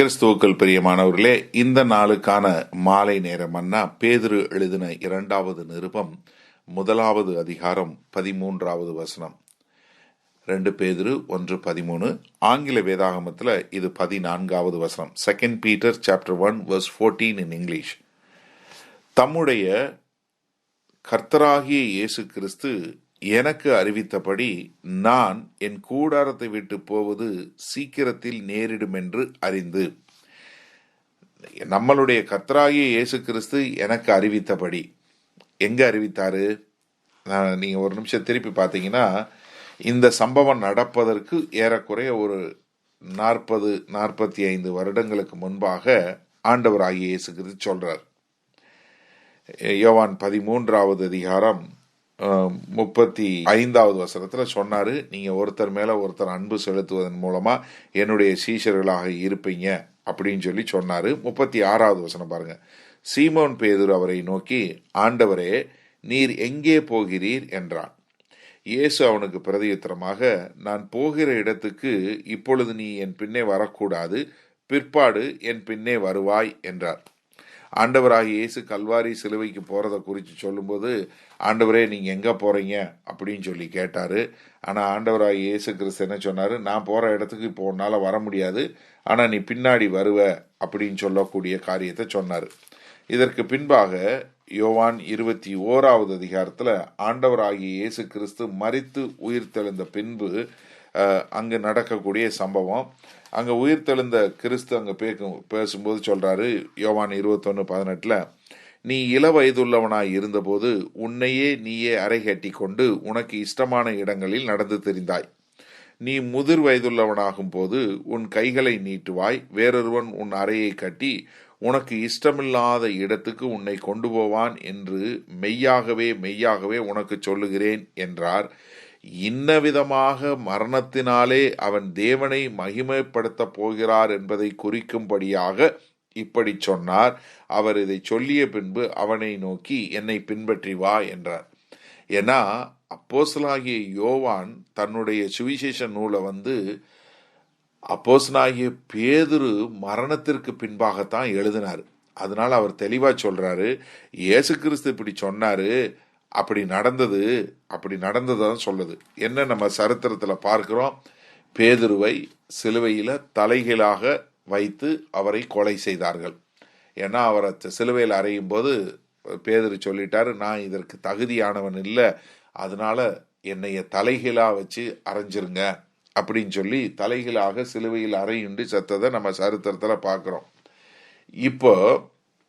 கிறிஸ்துவுக்கள் பிரியமானவர்களே இந்த நாளுக்கான மாலை நேரம் அண்ணா பேதுரு எழுதின இரண்டாவது நிருபம் முதலாவது அதிகாரம் பதிமூன்றாவது வசனம். ரெண்டு பேதுரு ஒன்று பதிமூணு. ஆங்கில வேதாகமத்தில் இது பதினான்காவது வசனம். Second Peter chapter one verse fourteen in English தம்முடைய கர்த்தராகிய இயேசு கிறிஸ்து எனக்கு அறிவித்தபடி நான் என் கூடாரத்தை விட்டு போவது சீக்கிரத்தில் நேரிடும் என்று அறிந்து. நம்மளுடைய கர்த்தராகிய இயேசு கிறிஸ்து எனக்கு அறிவித்தபடி. எங்க அறிவித்தாரு? நான் நீங்க ஒரு நிமிஷம் திருப்பி பார்த்தீங்கன்னா இந்த சம்பவம் நடப்பதற்கு ஏறக்குறைய ஒரு நாற்பது நாற்பத்தி ஐந்து வருடங்களுக்கு முன்பாக ஆண்டவராகிய இயேசு கிறிஸ்து சொல்றார். யோவான் பதிமூன்றாவது அதிகாரம் முப்பத்தி ஐந்தாவது வசனத்துல சொன்னாரு நீங்க ஒருத்தர் மேல ஒருத்தர் அன்பு செலுத்துவதன் மூலமா என்னுடைய சீஷர்களாக இருப்பீங்க அப்படின்னு சொல்லி சொன்னாரு. முப்பத்தி ஆறாவது வசனம் பாருங்க. சீமோன் பேதுர் அவரை நோக்கி ஆண்டவரே நீர் எங்கே போகிறீர்? என்றான். இயேசு அவனுக்கு பிரதியுத்தரமாக நான் போகிற இடத்துக்கு இப்பொழுது நீ என் பின்னே வரக்கூடாது பிற்பாடு என் பின்னே வருவாய் என்றார். ஆண்டவராக இயேசு கல்வாரி சிலுவைக்கு போகிறத குறித்து சொல்லும்போது ஆண்டவரே நீங்கள் எங்கே போகிறீங்க அப்படின்னு சொல்லி கேட்டார். ஆனால் ஆண்டவராக இயேசு கிறிஸ்து என்ன சொன்னார்? நான் போகிற இடத்துக்கு இப்போ உன்னால் வர முடியாது. ஆனால் நீ பின்னாடி வருவ. அப்படின்னு சொல்லக்கூடிய காரியத்தை சொன்னார். இதற்கு பின்பாக யோவான் இருபத்தி ஓராவது அதிகாரத்தில் ஆண்டவராகிய இயேசு கிறிஸ்து மறித்து உயிர் தெழுந்த பின்பு அங்கு நடக்கக்கூடிய சம்பவம். அங்கே உயிர் தெழுந்த கிறிஸ்து அங்கே பேக்கும் பேசும்போது சொல்கிறாரு யோவான் இருபத்தொன்று பதினெட்டில் நீ இள வயதுள்ளவனாய் இருந்தபோது உன்னையே நீயே அரைகட்டி கொண்டு உனக்கு இஷ்டமான இடங்களில் நடந்து தெரிந்தாய். நீ முதிர் வயதுள்ளவனாகும் போது உன் கைகளை நீட்டுவாய் வேறொருவன் உன் அறையை கட்டி உனக்கு இஷ்டமில்லாத இடத்துக்கு உன்னை கொண்டு போவான் என்று மெய்யாகவே மெய்யாகவே உனக்கு சொல்லுகிறேன் என்றார். இன்ன விதமாக மரணத்தினாலே அவன் தேவனை மகிமைப்படுத்தப் போகிறார் என்பதை குறிக்கும்படியாக இப்படி சொன்னார். அவர் இதை சொல்லிய பின்பு அவனை நோக்கி என்னை பின்பற்றி வா என்றார். ஏன்னா அப்போசலாகிய யோவான் தன்னுடைய சுவிசேஷ நூலை வந்து அப்போசனாகிய பேதுரு மரணத்திற்கு பின்பாகத்தான் எழுதினார். அதனால அவர் தெளிவாக சொல்றாரு இயேசு கிறிஸ்து இப்படி சொன்னாரு அப்படி நடந்தது அப்படி நடந்ததான் சொல்லுது. என்ன நம்ம சரித்திரத்தில் பார்க்கிறோம்? பேதுருவை சிலுவையில் தலைகீழாக வைத்து அவரை கொலை செய்தார்கள். ஏன்னா அவரை சிலுவையில் அறையும் போது பேதுரு சொல்லிட்டாரு நான் இதற்கு தகுதியானவன் இல்லை. அதனால என்னைய தலைகீழாக வச்சு அரைஞ்சிருங்க. அப்படின்னு சொல்லி தலைகீழாக சிலுவையில் அறையுண்டு செத்ததை நம்ம சரித்திரத்தில் பார்க்குறோம். இப்போ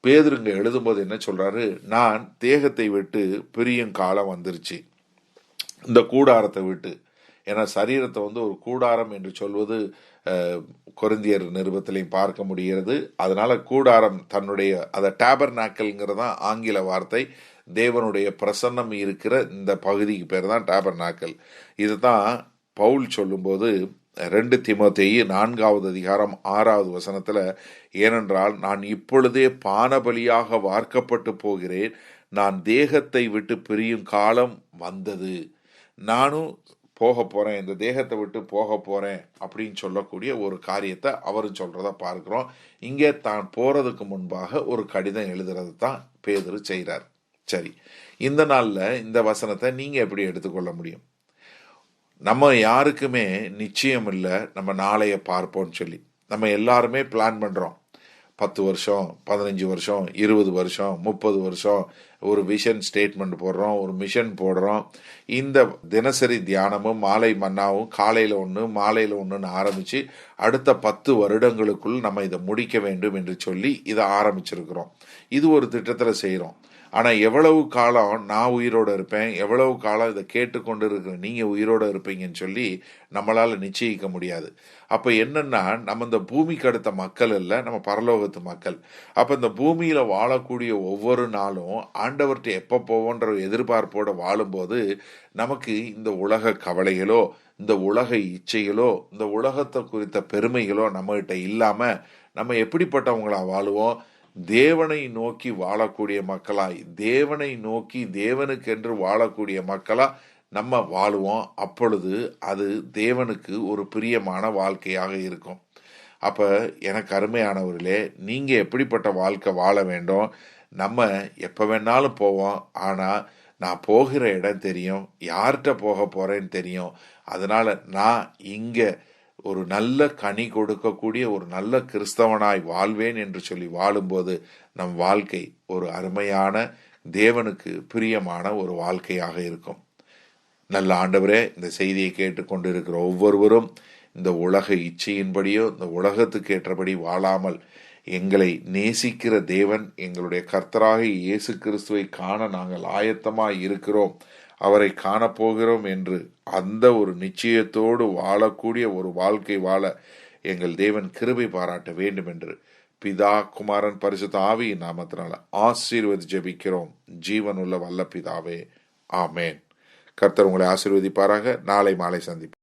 பேதுருங்க எழுதும்போது என்ன சொல்றாரு? நான் தேகத்தை விட்டு பிரியும் காலம் வந்துருச்சு. இந்த கூடாரத்தை விட்டு. ஏன்னா சரீரத்தை வந்து ஒரு கூடாரம் என்று சொல்வது அஹ், நிருபத்திலையும் பார்க்க முடிகிறது. அதனால கூடாரம் தன்னுடைய அதை டேபர் தான் ஆங்கில வார்த்தை. தேவனுடைய பிரசன்னம் இருக்கிற இந்த பகுதிக்கு பேர் தான் டேபர் நாக்கல் இதுதான் பவுல் சொல்லும்போது ரெண்டு திமோத்தேயு நான்காவது அதிகாரம் ஆறாவது வசனத்துல ஏனென்றால் நான் இப்பொழுதே பானபலியாக வார்க்கப்பட்டு போகிறேன். நான் தேகத்தை விட்டு பிரியும் காலம் வந்தது. நானும் போக போறேன். இந்த தேகத்தை விட்டு போக போறேன். அப்படின்னு சொல்லக்கூடிய ஒரு காரியத்தை அவரும் சொல்றத பார்க்கிறோம். இங்கே தான் போறதுக்கு முன்பாக ஒரு கடிதம் எழுதுறது தான் பேதர் செய்கிறார் சரி. இந்த நாளில் இந்த வசனத்தை நீங்க எப்படி எடுத்துக்கொள்ள முடியும்? நம்ம யாருக்குமே நிச்சயம் இல்லை நம்ம நாளைய பார்ப்போம்னு சொல்லி. நம்ம எல்லாருமே பிளான் பண்ணுறோம் பத்து வருஷம் பதினஞ்சு வருஷம் இருபது வருஷம் முப்பது வருஷம் ஒரு விஷன் ஸ்டேட்மெண்ட் போடுறோம் ஒரு மிஷன் போடுறோம். இந்த தினசரி தியானமும் மாலை மன்னாவும் காலையில் ஒன்று மாலையில் ஒன்றுன்னு ஆரம்பித்து அடுத்த பத்து வருடங்களுக்குள் நம்ம இதை முடிக்க வேண்டும் என்று சொல்லி இதை ஆரம்பிச்சிருக்கிறோம். இது ஒரு திட்டத்தில் செய்கிறோம் ஆனால் எவ்வளவு காலம் நான் உயிரோடு இருப்பேன் எவ்வளவு காலம் இதை கேட்டுக்கொண்டு இருக்கிற நீங்கள் உயிரோடு இருப்பீங்கன்னு சொல்லி நம்மளால் நிச்சயிக்க முடியாது. அப்போ என்னென்னா நம்ம இந்த பூமிக்கு அடுத்த மக்கள் இல்லை நம்ம பரலோகத்து மக்கள். அப்போ இந்த பூமியில் வாழக்கூடிய ஒவ்வொரு நாளும் ஆண்டவர்கிட்ட எப்போ போவோன்ற எதிர்பார்ப்போடு வாழும்போது நமக்கு இந்த உலக கவலைகளோ இந்த உலக இச்சைகளோ இந்த உலகத்தை குறித்த பெருமைகளோ நம்மகிட்ட இல்லாமல் நம்ம எப்படிப்பட்டவங்களா வாழுவோம்? தேவனை நோக்கி வாழக்கூடிய மக்களாய் தேவனை நோக்கி தேவனுக்கென்று வாழக்கூடிய மக்களா நம்ம வாழுவோம். அப்பொழுது அது தேவனுக்கு ஒரு பிரியமான வாழ்க்கையாக இருக்கும். அப்போ எனக்கு அருமையானவர்களே நீங்கள் எப்படிப்பட்ட வாழ்க்கை வாழ வேண்டும்? நம்ம எப்போ வேணாலும் போவோம். ஆனால் நான் போகிற இடம் தெரியும். யார்கிட்ட போக போகிறேன்னு தெரியும். அதனால் நான் இங்கே ஒரு நல்ல கனி கொடுக்கக்கூடிய ஒரு நல்ல கிறிஸ்தவனாய் வாழ்வேன் என்று சொல்லி வாழும்போது நம் வாழ்க்கை ஒரு அருமையான தேவனுக்கு பிரியமான ஒரு வாழ்க்கையாக இருக்கும். நல்ல ஆண்டவரே இந்த செய்தியை கேட்டுக்கொண்டிருக்கிற ஒவ்வொருவரும் இந்த உலக இச்சையின்படியோ இந்த உலகத்துக்கு ஏற்றபடி வாழாமல் எங்களை நேசிக்கிற தேவன் எங்களுடைய கர்த்தராக இயேசு கிறிஸ்துவை காண நாங்கள் ஆயத்தமாக இருக்கிறோம். அவரை காணப்போகிறோம் என்று அந்த ஒரு நிச்சயத்தோடு வாழக்கூடிய ஒரு வாழ்க்கை வாழ எங்கள் தேவன் கிருபை பாராட்ட வேண்டும் என்று பிதா குமாரன் பரிசுத்த ஆவியின் நாமத்தினால ஆசீர்வதி ஜீவன் ஜீவனுள்ள வல்ல பிதாவே ஆமேன். கர்த்தர் உங்களை ஆசீர்வதிப்பாராக. நாளை மாலை சந்திப்போம்.